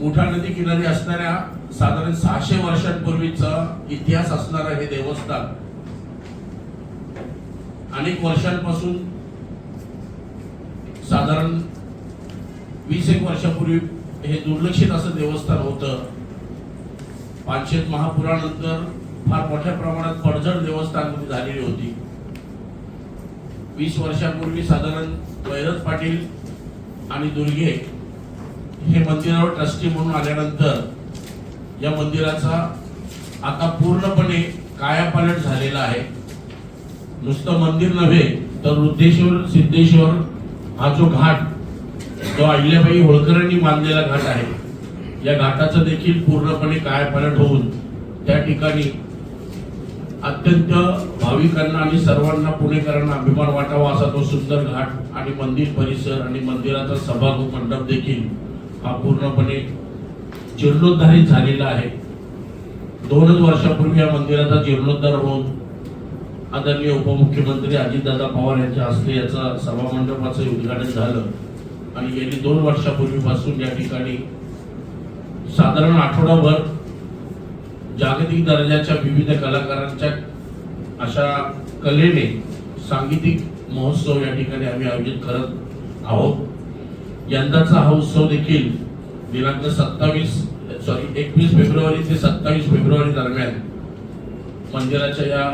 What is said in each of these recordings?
मुठा नदी किनारी असणाऱ्या साधारण सहाशे वर्षांपूर्वीचा इतिहास असणारं हे देवस्थान अनेक वर्षांपासून साधारण वीस एक वर्षापूर्वी हे दुर्लक्षित असं देवस्थान होतं. पाचशेत महापुरानंतर फार मोठ्या प्रमाणात पडझड देवस्थान झालेली होती. वीस वर्षापूर्वी साधारण वैरज पाटील आणि दुर्गे हे मंदिरावर ट्रस्टी म्हणून आल्यानंतर या मंदिराचा आता पूर्णपणे कायापालट झालेला आहे. नुसतं मंदिर नव्हे तर वृद्धेश्वर सिद्धेश्वर हा जो घाट जो अहिल्याबाई होळकरांनी बांधलेला घाट आहे. या घाटाचं देखील पूर्णपणे कायापालट होऊन त्या ठिकाणी अत्यंत भाविकांना आणि सर्वांना पुणेकरांना अभिमान वाटावा असा तो सुंदर घाट आणि मंदिर परिसर आणि मंदिराचा सभागृह मंडप देखील हा पूर्णपणे जीर्णोद्धारित झालेला आहे. दोनच वर्षापूर्वी या मंदिराचा जीर्णोद्धार होऊन आदरणीय उपमुख्यमंत्री अजितदादा पवार यांच्या हस्ते याचा सभामंडपाचं उद्घाटन झालं. आणि गेली दोन वर्षापूर्वीपासून या ठिकाणी साधारण आठवडाभर जागतिक दर्जाच्या विविध कलाकारांच्या अशा कलेने सांगीतिक महोत्सव या ठिकाणी आम्ही आयोजित करत आहोत. यंदाचा हा उत्सव देखील दिनांक सत्तावीस सॉरी एकवीस फेब्रुवारी ते सत्तावीस फेब्रुवारी दरम्यान मंदिराच्या या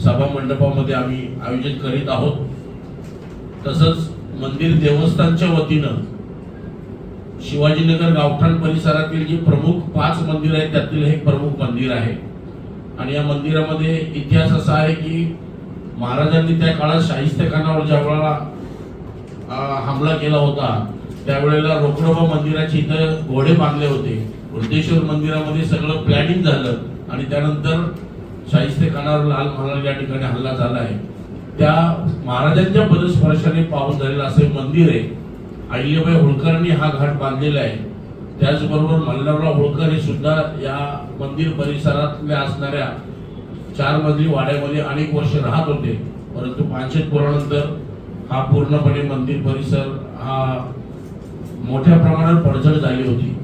सभा मंडपामध्ये आम्ही आयोजित करीत आहोत. तसंच मंदिर देवस्थानच्या वतीनं शिवाजीनगर गावठाण परिसरातील जी प्रमुख पाच मंदिर आहेत त्यातील हे प्रमुख मंदिर आहे. आणि या मंदिरामध्ये इतिहास असा आहे की महाराजांनी त्या काळात शाहिस्तेखानावर ज्या वेळेला हमला केला होता त्यावेळेला रोकडोबा मंदिराची इथं घोडे बांधले होते. वृद्धेश्वर मंदिरामध्ये सगळं प्लॅनिंग झालं आणि त्यानंतर शाहिस्तेखानावर लाल महाराज या ठिकाणी हल्ला झाला आहे. त्या महाराजांच्या पदस्पर्शाने पाहून झालेलं असे मंदिर आहे. अहिल्याबाई होळकरांनी हा घाट बांधलेला आहे. त्याचबरोबर मल्हारराव होळकर हे सुद्धा या मंदिर परिसरातल्या असणाऱ्या चार मजली वाड्यामध्ये अनेक वर्ष राहत होते. परंतु पाचशे पुरानंतर हा पूर्णपणे मंदिर परिसर हा मोठ्या प्रमाणात पडझड झाली होती.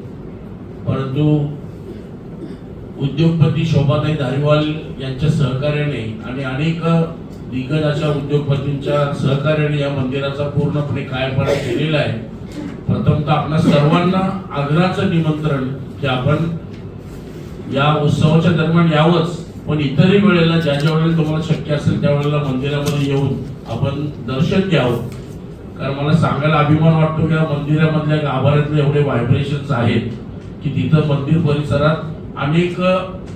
परंतु उद्योगपती शोभाताई धारीवाल यांच्या सहकार्याने आणि अनेक दिग्गज अशा उद्योगपतींच्या सहकार्याने या मंदिराचा पूर्णपणे कायपणा केलेला आहे. प्रथमतः आपल्या सर्वांना आग्रहाचं निमंत्रण की आपण या उत्सवाच्या दरम्यान यावंच पण इतरही वेळेला ज्या ज्या वेळेला तुम्हाला शक्य असेल त्या वेळेला मंदिरामध्ये येऊन आपण दर्शन घ्यावं. कारण मला सांगायला अभिमान वाटतो की या मंदिरामधल्या गाभाऱ्यातले एवढे व्हायब्रेशन्स आहेत की तिथं मंदिर परिसरात अनेक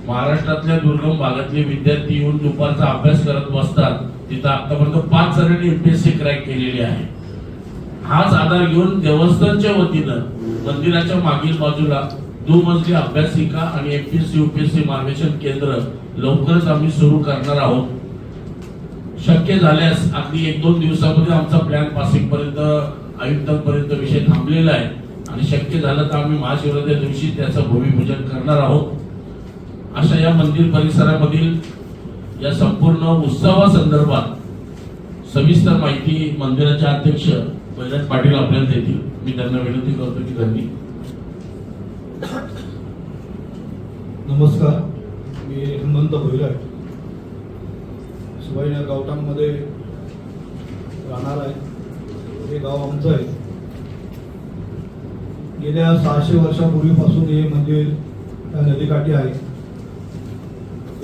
महाराष्ट्रातल्या दुर्गम भागातले विद्यार्थी येऊन दुपारचा अभ्यास करत बसतात. तिथं आतापर्यंत पाच जणांनी युपीएससी क्रॅक केलेली आहे. हाच आधार घेऊन देवस्थानच्या वतीनं मंदिराच्या मागील बाजूला दुमजली अभ्यासिका आणि एमपीएससी युपीएससी मार्गदर्शन केंद्र लवकरच आम्ही सुरू करणार आहोत. शक्य झाल्यास अगदी एक दोन दिवसामध्ये आमचा प्लॅन पासिंग पर्यंत आयुक्तांपर्यंत विषय थांबलेला आहे. आणि शक्य झालं तर आम्ही महाशिवरात्री दिवशी त्याचं भूमिपूजन करणार आहोत. अशा या मंदिर परिसरामधील या संपूर्ण उत्सवासंदर्भात सविस्तर माहिती मंदिराचे अध्यक्ष बैराज पाटील आपल्याला देतील. मी त्यांना विनंती करतो की त्यांनी नमस्कार. मी हेमंत भोईराज शिवाजीनगर गावठाणमध्ये राहणार आहे. हे गाव आमचं आहे. गेल्या सहाशे वर्षापूर्वीपासून हे मंदिर त्या नदीकाठी आहे.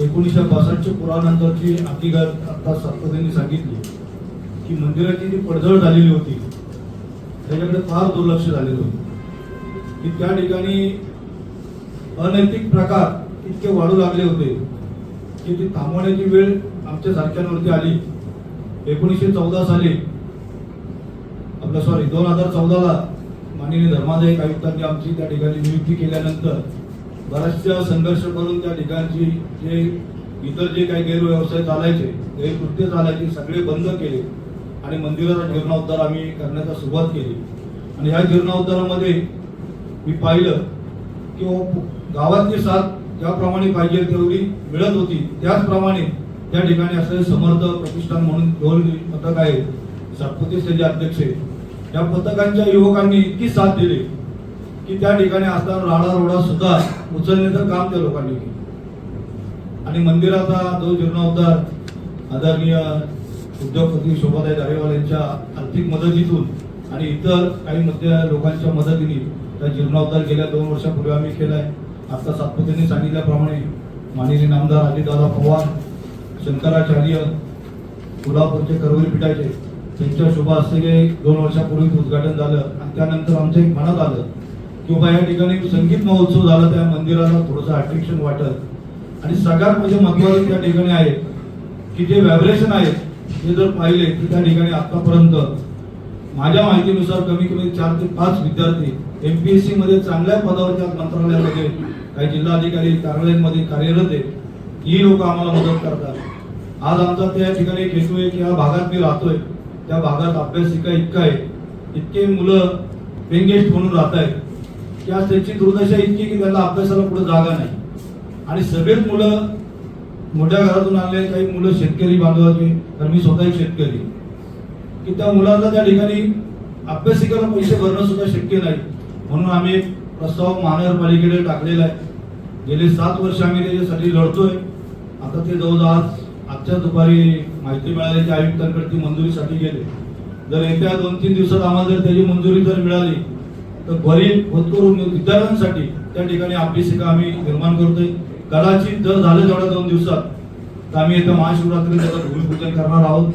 एकोणीसशे बासष्टच्या पुरानंतरची हकीकत आता सत्ताधाऱ्यांनी सांगितली. की मंदिराची जी पडझड झालेली होती त्याच्याकडे फार दुर्लक्ष झालेलं होतं. की त्या ठिकाणी अनैतिक प्रकार इतके वाढू लागले होते की ती थांबवण्याची वेळ आमच्या सारख्यांवरती आली. एकोणीसशे चौदा साली आपलं सॉरी दोन हजार चौदाला माननीय धर्मादायक आयुक्तांनी आमची त्या ठिकाणी नियुक्ती केल्यानंतर बऱ्याचशा संघर्ष करून त्या ठिकाणची जे इतर जे काही गैरव्यवसाय चालायचे गैरकृत्य चालायचे सगळे बंद केले आणि मंदिराचा जीर्णोद्धार आम्ही करण्याचा सुरुवात केली. आणि ह्या जीर्णोद्धारामध्ये मी पाहिलं की हो, गावातली साथ ज्याप्रमाणे पाहिजे तेवढी मिळत होती त्याचप्रमाणे त्या ठिकाणी असलेले समर्थ प्रतिष्ठान म्हणून दोन पथक आहे सातपुते जे अध्यक्ष या पथकांच्या युवकांनी इतकी साथ दिली की त्या ठिकाणी असताना राडा रोडा सुद्धा उचलण्याचं काम त्या लोकांनी केलं. आणि मंदिराचा जो जीर्णोद्धार आदरणीय उद्योगपती शोभाताई दारेवाल यांच्या आर्थिक मदतीतून आणि इतर काही मध्य लोकांच्या मदतीने त्या जीर्णोद्धार गेल्या दोन वर्षापूर्वी आम्ही केलाय. आता सातपुतेंनी सांगितल्याप्रमाणे माननीय नामदार अजितदादा पवार शंकराचार्य कोल्हापूरचे करवली पिठाचे त्यांच्या शुभा असते की दोन वर्षापूर्वी उद्घाटन झालं आणि त्यानंतर आमचं एक म्हणत आलं की बाबा या ठिकाणी संगीत महोत्सव झाला त्या मंदिराला थोडंसं अट्रॅक्शन वाटत. आणि सगळ्यात म्हणजे महत्वाचं त्या ठिकाणी आहे की जे व्हायब्रेशन आहेत ते जर पाहिले तर त्या ठिकाणी आतापर्यंत माझ्या माहितीनुसार कमी कमी चार ते पाच विद्यार्थी एम पी एस सी मध्ये चांगल्या पदावर त्या मंत्रालयामध्ये काही जिल्हाधिकारी कार्यालयांमध्ये कार्यरत आहे ही लोक आम्हाला मदत करतात. आज आमचा त्या ठिकाणी एक हेतू आहे की या भागात मी राहतोय. त्या भागात अभ्यासिका इतका आहे. इतके मुलं पेंगेस्ट म्हणून राहत आहेत की त्याची त्यांची दुर्दशा इतकी की त्यांना अभ्यासाला पुढे जागा नाही. आणि सगळेच मुलं मोठ्या घरातून आले काही मुलं शेतकरी बांधवाचे तर मी स्वतः एक शेतकरी. की त्या मुलांना त्या ठिकाणी अभ्यासिकाला पैसे भरणं सुद्धा शक्य नाही. म्हणून आम्ही एक प्रस्ताव महानगरपालिकेकडे टाकलेला आहे. गेले सात वर्ष आम्ही त्याच्यासाठी लढतोय. आता ते जवळजवळ आज आजच्या दुपारी माहिती मिळाली की आयुक्तांकडे ती मंजुरीसाठी गेले. जर येत्या दोन तीन दिवसात आम्हाला जर त्याची मंजुरी जर मिळाली तर गरीब भरपूर विद्यार्थ्यांसाठी त्या ठिकाणी अभ्यासिका आम्ही निर्माण करतोय. कदाचित जर झालं तेवढ्या दोन दिवसात तर आम्ही येत्या महाशिवरात्री त्याचं भूमिपूजन करणार आहोत.